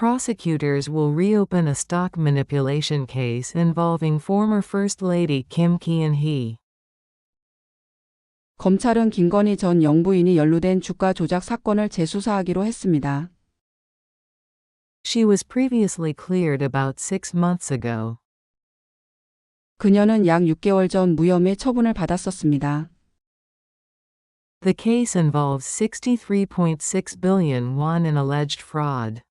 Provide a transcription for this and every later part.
Prosecutors will reopen a stock manipulation case involving former First Lady Kim Keen-hee. 검찰은 김건희 전 영부인이 연루된 주가 조작 사건을 재수사하기로 했습니다. She was previously cleared about six months ago. 그녀는 약 6개월 전 무혐의 처분을 받았었습니다. The case involves 63.6 billion won in alleged fraud.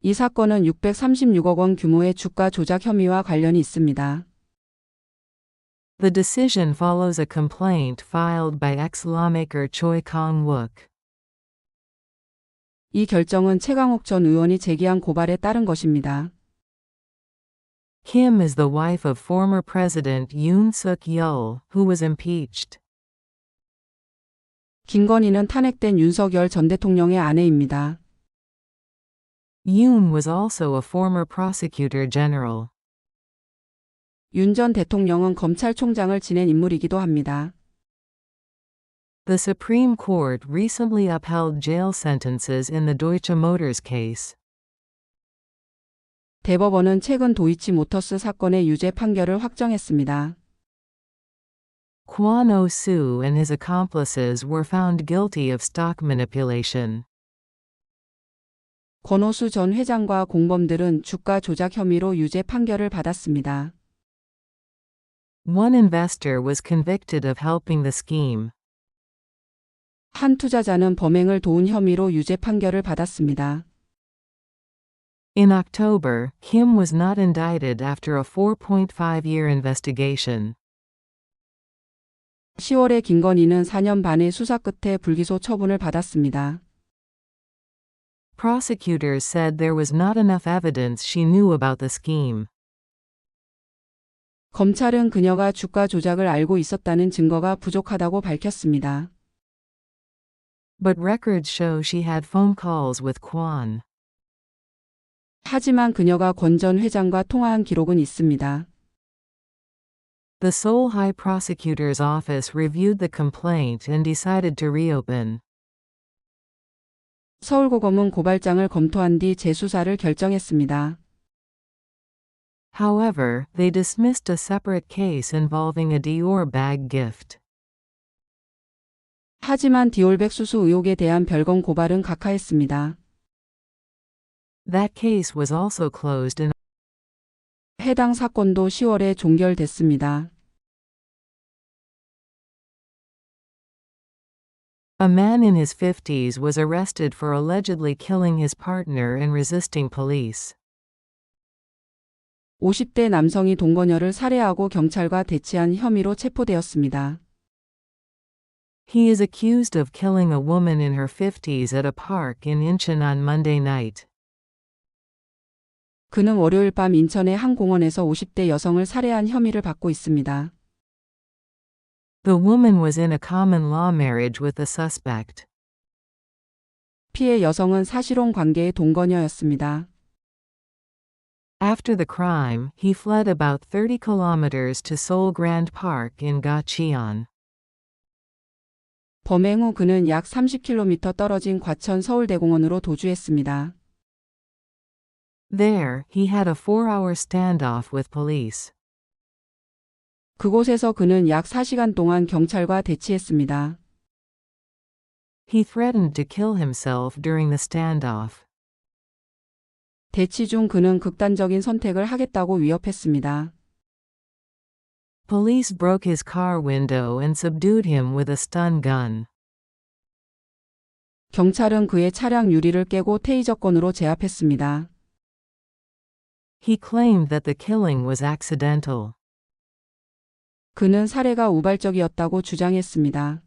이 사건은 636억 원 규모의 주가 조작 혐의와 관련이 있습니다. The decision follows a complaint filed by ex-lawmaker Choi Kong-wook. 이 결정은 최강욱 전 의원이 제기한 고발에 따른 것입니다. Kim is the wife of former President Yoon Suk-yeol, who was impeached. 김건희는 탄핵된 윤석열 전 대통령의 아내입니다. Yoon was also a former prosecutor general. 윤 전 대통령은 검찰총장을 지낸 인물이기도 합니다. The Supreme Court recently upheld jail sentences in the Deutsche Motors case. 대법원은 최근 도이치 모터스 사건의 유죄 판결을 확정했습니다. Kwon Oh-soo and his accomplices were found guilty of stock manipulation. 권오수 전 회장과 공범들은 주가 조작 혐의로 유죄 판결을 받았습니다. One investor was convicted of helping the scheme. 한 투자자는 범행을 도운 혐의로 유죄 판결을 받았습니다. In October, Kim was not indicted after a 4.5-year investigation. 10월에 김건희는 4년 반의 수사 끝에 불기소 처분을 받았습니다. Prosecutors said there was not enough evidence she knew about the scheme. 검찰은 그녀가 주가 조작을 알고 있었다는 증거가 부족하다고 밝혔습니다. But records show she had phone calls with Kwon. 하지만 그녀가 권 전 회장과 통화한 기록은 있습니다. The Seoul High Prosecutor's Office reviewed the complaint and decided to reopen. 서울고검은 고발장을 검토한 뒤 재수사를 결정했습니다. However, they dismissed a separate case involving a Dior bag gift. 하지만 디올백 수수 의혹에 대한 별건 고발은 각하했습니다. That case was also closed in 해당 사건도 10월에 종결됐습니다. A man in his 50s was arrested for allegedly killing his partner and resisting police. 50대 남성이 동거녀를 살해하고 경찰과 대치한 혐의로 체포되었습니다. He is accused of killing a woman in her 50s at a park in Incheon on Monday night. 그는 월요일 밤 인천의 한 공원에서 50대 여성을 살해한 혐의를 받고 있습니다. The woman was in a common law marriage with the suspect. 피해 여성은 사실혼 관계의 동거녀였습니다. After the crime, he fled about 30 kilometers to Seoul Grand Park in Gacheon. 범행 후 그는 약 30km 떨어진 과천 서울대공원으로 도주했습니다. There, he had a four-hour standoff with police. 그곳에서 그는 약 4시간 동안 경찰과 대치했습니다. He threatened to kill himself during the standoff. 대치 중 그는 극단적인 선택을 하겠다고 위협했습니다. Police broke his car window and subdued him with a stun gun. 경찰은 그의 차량 유리를 깨고 테이저건으로 제압했습니다. He claimed that the killing was accidental. 그는 살해가 우발적이었다고 주장했습니다.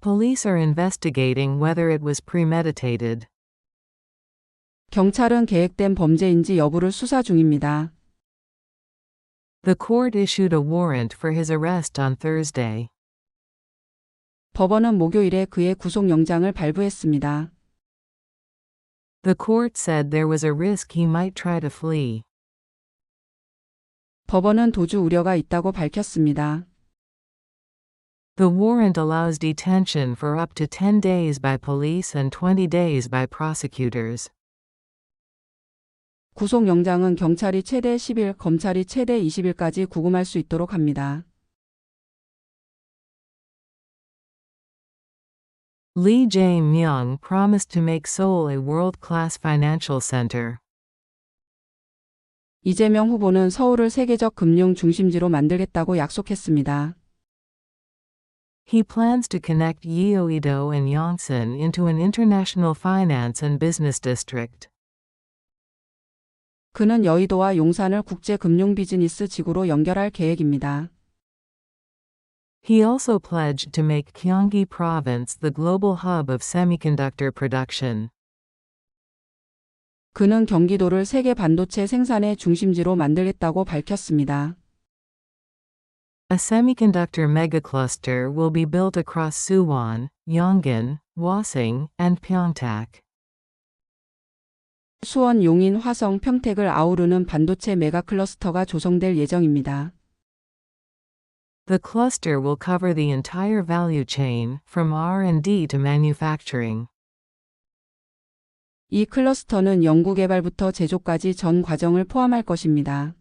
Police are investigating whether it was premeditated. 경찰은 계획된 범죄인지 여부를 수사 중입니다. The court issued a warrant for his arrest on Thursday. 법원은 목요일에 그의 구속영장을 발부했습니다. The court said there was a risk he might try to flee. 법원은 도주 우려가 있다고 밝혔습니다. The warrant allows detention for up to 10 days by police and 20 days by prosecutors. 구속영장은 경찰이 최대 10일, 검찰이 최대 20일까지 구금할 수 있도록 합니다. Lee Jae-myung promised to make Seoul a world-class financial center. 이재명 후보는 서울을 세계적 금융 중심지로 만들겠다고 약속했습니다. He plans to connect Yeouido and Yongsan into an international finance and business district. 그는 여의도와 용산을 국제 금융 비즈니스 지구로 연결할 계획입니다. He also pledged to make Gyeonggi Province the global hub of semiconductor production. 그는 경기도를 세계 반도체 생산의 중심지로 만들겠다고 밝혔습니다. A semiconductor megacluster will be built across Suwon, Yongin, Hwasong, and Pyeongtaek. 수원, 용인, 화성, 평택을 아우르는 반도체 메가 클러스터가 조성될 예정입니다. The cluster will cover the entire value chain, from R&D to manufacturing. 이 클러스터는 연구개발부터 제조까지 전 과정을 포함할 것입니다.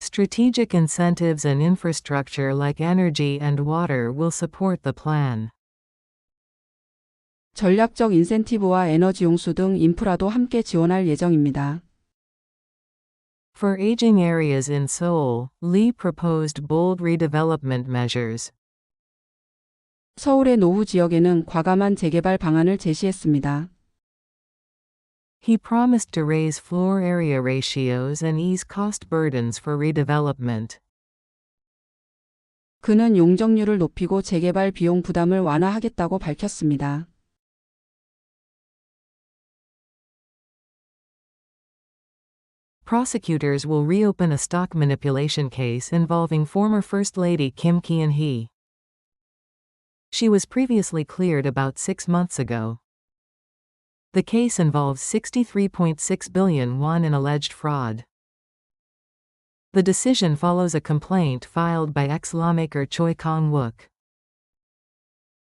Strategic incentives and infrastructure like energy and water will support the plan. 전략적 인센티브와 에너지 용수 등 인프라도 함께 지원할 예정입니다. For aging areas in Seoul, Lee proposed bold redevelopment measures. 서울의 노후 지역에는 과감한 재개발 방안을 제시했습니다. He promised to raise floor area ratios and ease cost burdens for redevelopment. 그는 용적률을 높이고 재개발 비용 부담을 완화하겠다고 밝혔습니다. Prosecutors will reopen a stock manipulation case involving former First Lady Kim Kien-hee. She was previously cleared about six months ago. The case involves 63.6 billion won in alleged fraud. The decision follows a complaint filed by ex-lawmaker Choi Kong-wook.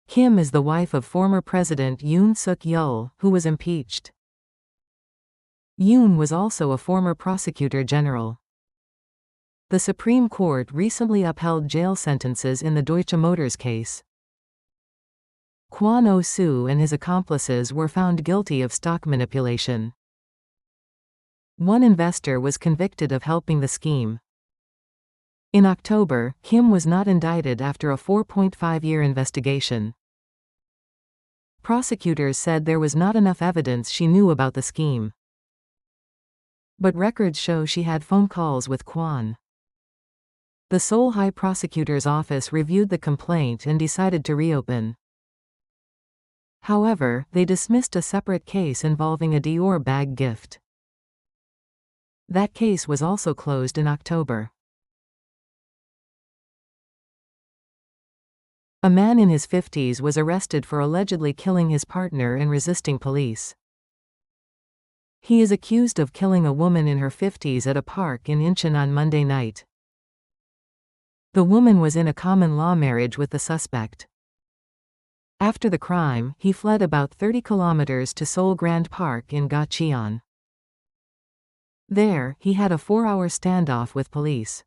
Kim is the wife of former President Yoon Suk-yeol, who was impeached. Yoon was also a former prosecutor general. The Supreme Court recently upheld jail sentences in the Deutsche Motors case. Kwon Oh-soo and his accomplices were found guilty of stock manipulation. One investor was convicted of helping the scheme. In October, Kim was not indicted after a 4.5-year investigation. Prosecutors said there was not enough evidence she knew about the scheme. But records show she had phone calls with Kwon. The Seoul High Prosecutor's Office reviewed the complaint and decided to reopen. However, they dismissed a separate case involving a Dior bag gift. That case was also closed in October. A man in his 50s was arrested for allegedly killing his partner and resisting police. He is accused of killing a woman in her 50s at a park in Incheon on Monday night. The woman was in a common law marriage with the suspect. After the crime, he fled about 30 kilometers to Seoul Grand Park in Gacheon. There, he had a four-hour standoff with police.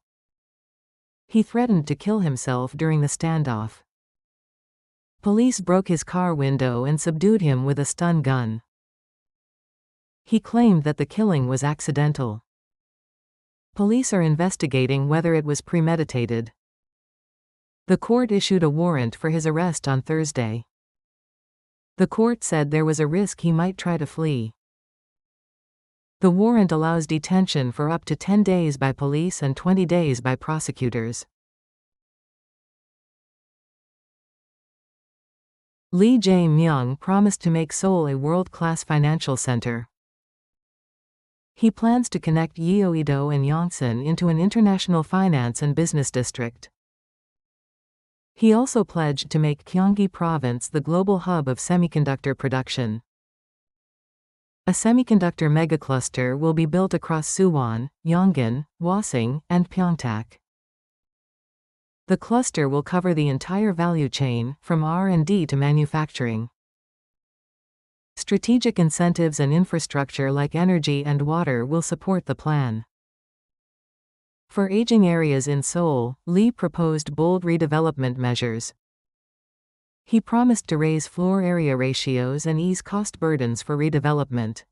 He threatened to kill himself during the standoff. Police broke his car window and subdued him with a stun gun. He claimed that the killing was accidental. Police are investigating whether it was premeditated. The court issued a warrant for his arrest on Thursday. The court said there was a risk he might try to flee. The warrant allows detention for up to 10 days by police and 20 days by prosecutors. Lee Jae-myung promised to make Seoul a world-class financial center. He plans to connect Yeouido and Yongsan into an international finance and business district. He also pledged to make Gyeonggi Province the global hub of semiconductor production. A semiconductor megacluster will be built across Suwon, Yongin, Wasing, and Pyeongtaek. The cluster will cover the entire value chain, from R&D to manufacturing. Strategic incentives and infrastructure like energy and water will support the plan. For aging areas in Seoul, Lee proposed bold redevelopment measures. He promised to raise floor area ratios and ease cost burdens for redevelopment.